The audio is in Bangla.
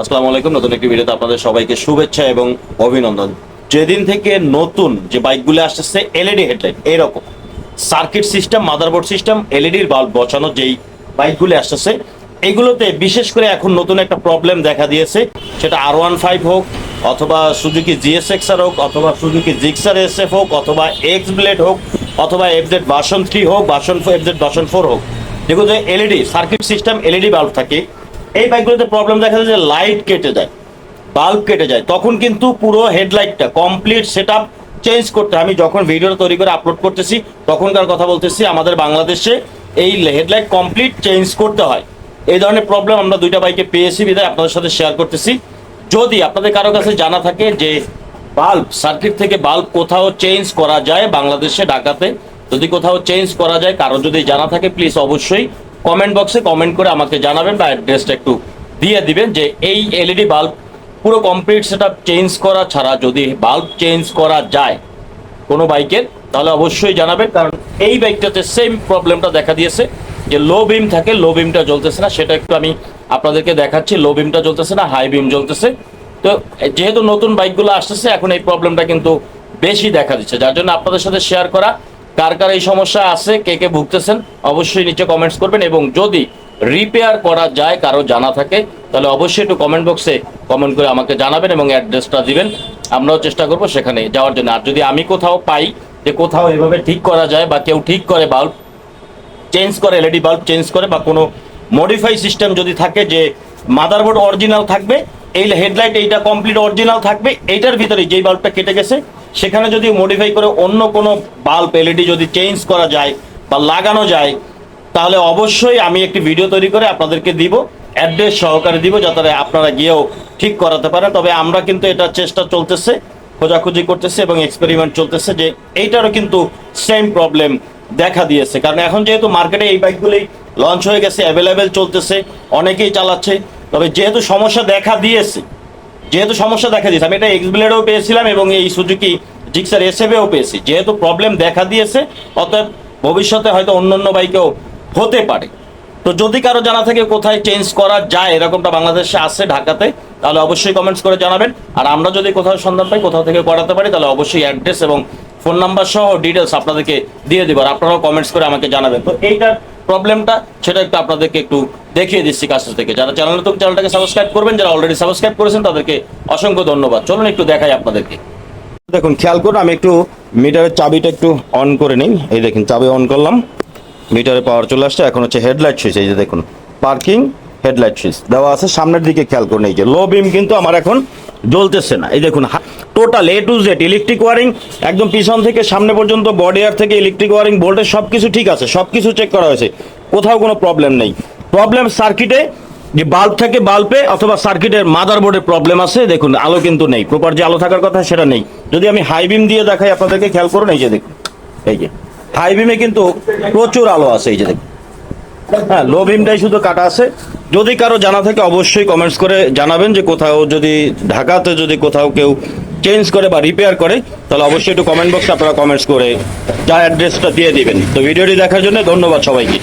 আসসালামু আলাইকুম। নতুন একটি ভিডিওতে আপনাদের সবাইকে শুভেচ্ছা এবং অভিনন্দন। যেদিন থেকে নতুন যে বাইকগুলো আসতেছে এলইডি হেডলাইট এরকম। সার্কিট সিস্টেম, মাদারবোর্ড সিস্টেম এলইডির বাল্ব বসানো যেই বাইকগুলো আসতেছে, এগুলোতে বিশেষ করে এখন নতুন একটা প্রবলেম দেখা দিয়েছে। সেটা আর ওয়ান ফাইভ হোক, অথবা সুজুকি জিএসএক্সআর হোক, অথবা সুজুকি জিক্সার এসএফ হোক, অথবা এক্স ব্লেড হোক, অথবা এফজেড ভার্সন থ্রি হোক ভার্সন এফজেড ভার্সন ফোর হোক। দেখুন যে LED circuit system LED bulb থাকে। এই বাইকগুলোতে প্রবলেম দেখা যায় যে লাইট কেটে যায় বাল্ব কেটে যায়। তখন কিন্তু পুরো হেডলাইটটা কমপ্লিট সেট চেঞ্জ করতে। আমি যখন ভিডিওটা তৈরি করে আপলোড করতেছি, তখনকার কথা বলতেছি, আমাদের বাংলাদেশে এই হেডলাইট কমপ্লিট চেঞ্জ করতে হয়। এই ধরনের প্রবলেম আমরা দুইটা বাইকে পেয়েছি বিধায় আপনাদের সাথে শেয়ার করতেছি। যদি আপনাদের কারও কাছে জানা থাকে যে বাল্ব সার্কিট থেকে বাল্ব কোথাও চেঞ্জ করা যায় বাংলাদেশে, ঢাকাতে, যদি কোথাও চেঞ্জ করা যায়, কারও যদি জানা থাকে প্লিজ অবশ্যই কমেন্ট বক্সে কমেন্ট করে আমাকে জানাবেন বা অ্যাড্রেসটা একটু দিয়ে দিবেন যে এই এলইডি বাল্ব পুরো কমপ্লিট সেটা চেঞ্জ করা ছাড়া যদি বাল্ব চেঞ্জ করা যায় কোনো বাইকের তাহলে অবশ্যই জানাবেন। কারণ এই বাইকটাতে সেম প্রবলেমটা দেখা দিয়েছে যে লো বিম থাকে লো বিমটা জ্বলতেছে না। সেটা একটু আমি আপনাদেরকে দেখাচ্ছি লো বিমটা জ্বলতেছে না হাই বিম জ্বলতেছে। তো যেহেতু নতুন বাইকগুলো আসতেছে, এখন এই প্রবলেমটা কিন্তু বেশি দেখা দিচ্ছে। যার জন্য আপনাদের সাথে শেয়ার করা কার কার এই সমস্যা আছে, কে কে ভুগতেছেন, অবশ্যই নিচে কমেন্টস করবেন এবং যদি রিপেয়ার করা যায়, কারও জানা থাকে, তাহলে অবশ্যই একটু কমেন্ট বক্সে কমেন্ট করে আমাকে জানাবেন এবং অ্যাড্রেসটা দিবেন। আমরাও চেষ্টা করব সেখানে যাওয়ার জন্য। আর যদি আমি কোথাও পাই যে কোথাও এভাবে ঠিক করা যায় বা কেউ ঠিক করে বাল্ব চেঞ্জ করে এলইডি বাল্ব চেঞ্জ করে বা কোনো মডিফাই সিস্টেম যদি থাকে যে মাদারবোর্ড অরিজিনাল থাকবে, এই হেডলাইট এইটা কমপ্লিট অরিজিনাল থাকবে, এইটার ভিতরে যেই বাল্বটা কেটে গেছে সেখানে যদি মডিফাই করে অন্য কোনো বাল্ব এলইডি যদি চেঞ্জ করা যায় বা লাগানো যায়, তাহলে অবশ্যই আমি একটি ভিডিও তৈরি করে আপনাদেরকে দিব অ্যাড্রেস সহকারে দিব, যাতে আপনারা গিয়েও ঠিক করাতে পারেন। তবে আমরা কিন্তু এটা চেষ্টা চলতেছে, খোঁজাখুঁজি করতেছে এবং এক্সপেরিমেন্ট চলতেছে যে এইটারও কিন্তু সেম প্রবলেম দেখা দিয়েছে। কারণ এখন যেহেতু মার্কেটে এই বাইকগুলি লঞ্চ হয়ে গেছে অ্যাভেলেবেল চলতেছে, অনেকেই চালাচ্ছে। তবে যেহেতু সমস্যা দেখা দিয়েছে যেহেতু সমস্যা দেখা দিয়েছে, আমি এটা এক্স ব্লেডেও পেয়েছিলাম এবং এই সুজুকি জিক্সার এসএফেও পেয়েছি। যেহেতু প্রবলেম দেখা দিয়েছে, অতএব ভবিষ্যতে হয়তো অন্য অন্য বাইকেও হতে পারে। তো যদি কারও জানা থাকে কোথায় চেঞ্জ করা যায়, এরকমটা বাংলাদেশে আছে ঢাকাতে, তাহলে অবশ্যই কমেন্টস করে জানাবেন। আর আমরা যদি কোথাও সন্ধান পাই, কোথাও থেকে করাতে পারি, তাহলে অবশ্যই অ্যাড্রেস এবং ফোন নাম্বার সহ ডিটেলস আপনাদেরকে দিয়ে দেবো। আর আপনারাও কমেন্টস করে আমাকে জানাবেন। তো এইটার প্রবলেমটা সেটা একটু আপনাদেরকে একটু দেখিয়ে দিচ্ছি কাছ থেকে। যারা চ্যানেল নতুন, চ্যানেলটাকে সাবস্ক্রাইব করবেন, যারা অলরেডি সাবস্ক্রাইব করেছেন, তাদেরকে অসংখ্য ধন্যবাদ। চলুন একটু দেখাই আপনাদেরকে। দেখুন, খেয়াল করুন, আমি একটু মিটারের চাবিটা একটু অন করে নিই। এই দেখুন, চাবি অন করলাম। মিটারে পাওয়ার চলে আসছে, এখন হচ্ছে হেডলাইট সুইচ এই যে দেখুন। পার্কিং হেডলাইট সুইচ দেওয়া আছে, সামনের দিকে খেয়াল করুন, এই যে লো বিম কিন্তু আমার এখন জ্বলতেছে না। এই দেখুন total A to Z electric wiring একদম পিছন থেকে সামনে পর্যন্ত বডি এয়ার থেকে ইলেকট্রিক ওয়ারিং ভোল্টেজ সব কিছু ঠিক আছে সব কিছু চেক করা হয়েছে। কোথাও কোনো প্রবলেম নেই। প্রবলেম সার্কিটে যে বাল্ব থাকে বাল্বে অথবা সার্কিটের মাদারবোর্ডে প্রবলেম আছে, দেখুন, আলো কিন্তু নেই। প্রপার যে আলো থাকার কথা সেটা নেই। যদি আমি হাই বিম দিয়ে দেখাই, আপনাদেরকে খেয়াল করুন, এই যে দেখুন, এই যে। হাই বিমে কিন্তু প্রচুর আলো আছে, এই যে দেখুন। হ্যাঁ লো বিমটাই শুধু কাটা আছে। যদি কারও জানা থাকে, অবশ্যই কমেন্টস করে জানাবেন যে কোথাও যদি ঢাকাতে যদি কোথাও কেউ চেঞ্জ করে বা রিপেয়ার করে, তাহলে অবশ্যই একটু কমেন্ট বক্সে আপনারা কমেন্টস করে যা অ্যাড্রেসটা দিয়ে দিবেন। তো ভিডিওটি দেখার জন্য ধন্যবাদ সবাইকে।